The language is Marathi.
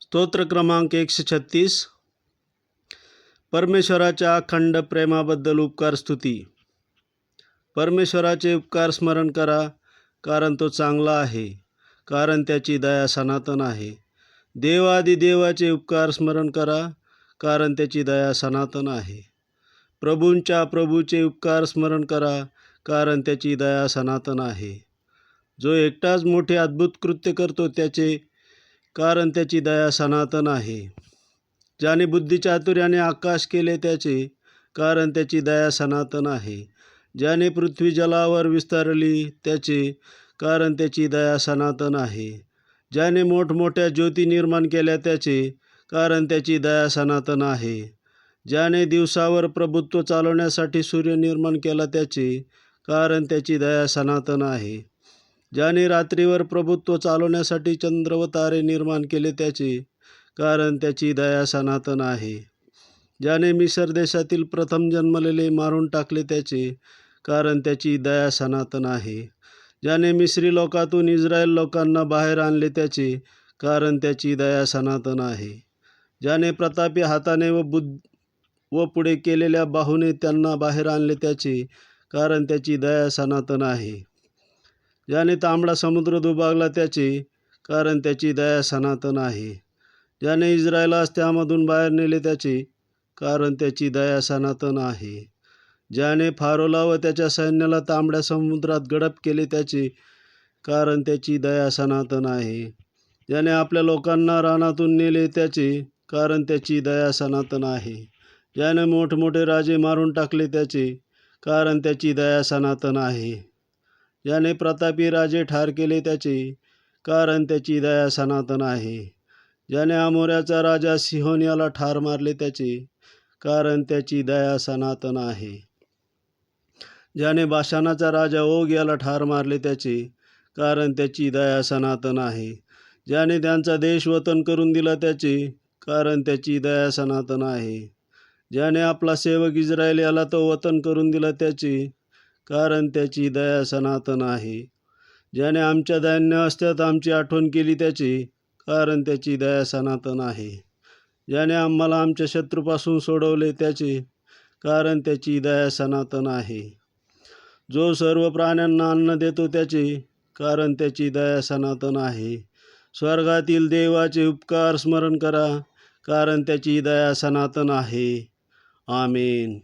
स्तोत्र क्रमांक एकशे छत्तीस. परमेश्वराच्या अखंड प्रेमाबद्दल उपकार स्तुती. परमेश्वराचे उपकार स्मरण करा कारण तो चांगला आहे कारण त्याची दया सनातन आहे. देवादी देवाचे उपकार स्मरण करा कारण त्याची दया सनातन आहे. प्रभूंच्या प्रभूचे उपकार स्मरण करा कारण त्याची दया सनातन आहे. जो एकटाच मोठे अद्भुत कृत्य करतो त्याचे कारण त्याची दया सनातन आहे. ज्याने बुद्धिचातुर्याने आकाश केले त्याचे कारण त्याची दया सनातन आहे. ज्याने पृथ्वी जलावर विस्तारली त्याचे कारण त्याची दया सनातन आहे. ज्याने मोठमोठ्या ज्योती निर्माण केल्या त्याचे कारण त्याची दया सनातन आहे. ज्याने दिवसावर प्रभुत्व चालवण्यासाठी सूर्य निर्माण केला त्याचे कारण त्याची दया सनातन आहे. ज्याने रात्रीवर प्रभुत्व चालवण्यासाठी चंद्र व तारे निर्माण केले त्याचे कारण त्याची दया सनातन आहे. ज्याने मिसर देशातील प्रथम जन्मलेले मारून टाकले त्याचे कारण त्याची दया सनातन आहे. ज्याने मिश्री लोकातून इस्रायल लोकांना बाहेर आणले त्याचे कारण त्याची दया सनातन आहे. ज्याने प्रतापी हाताने व बुद्ध व पुढे केलेल्या बाहूने त्यांना बाहेर आणले त्याचे कारण त्याची दया सनातन आहे. ज्याने तांबडा समुद्र दुभागला त्याचे कारण त्याची दया सनातन आहे. ज्याने इस्रायलास त्यामधून बाहेर नेले त्याचे कारण त्याची दया सनातन आहे. ज्याने फारोला व त्याच्या सैन्याला तांबड्या समुद्रात गडप केले त्याचे कारण त्याची दया सनातन आहे. ज्याने आपल्या लोकांना रानातून नेले त्याचे कारण त्याची दया सनातन आहे. ज्याने मोठमोठे राजे मारून टाकले त्याचे कारण त्याची दया सनातन आहे. ज्याने प्रतापी राजे ठार केले त्याचे कारण त्याची दया सनातन आहे. ज्याने अमोऱ्याचा राजा सिंहोन याला ठार मारले त्याचे कारण त्याची दया सनातन आहे. ज्याने बाशानाचा राजा ओग याला ठार मारले त्याचे कारण त्याची दया सनातन आहे. ज्याने त्यांचा देश वतन करून दिला त्याचे कारण त्याची दया सनातन आहे. ज्याने आपला सेवक इस्रायल याला तो वतन करून दिला त्याचे कारण त्याची दया सनातन आहे. ज्याने आमच्या दैन्य असत्यात आमची आठवण केली त्याची कारण त्याची दया सनातन आहे. ज्याने आम्हाला आमच्या शत्रूपासून सोडवले त्याचे कारण त्याची दया सनातन आहे. जो सर्व प्राण्यांना अन्न देतो त्याचे कारण त्याची दया सनातन आहे. स्वर्गातील देवाचे उपकार स्मरण करा कारण त्याची दया सनातन आहे. आमेन.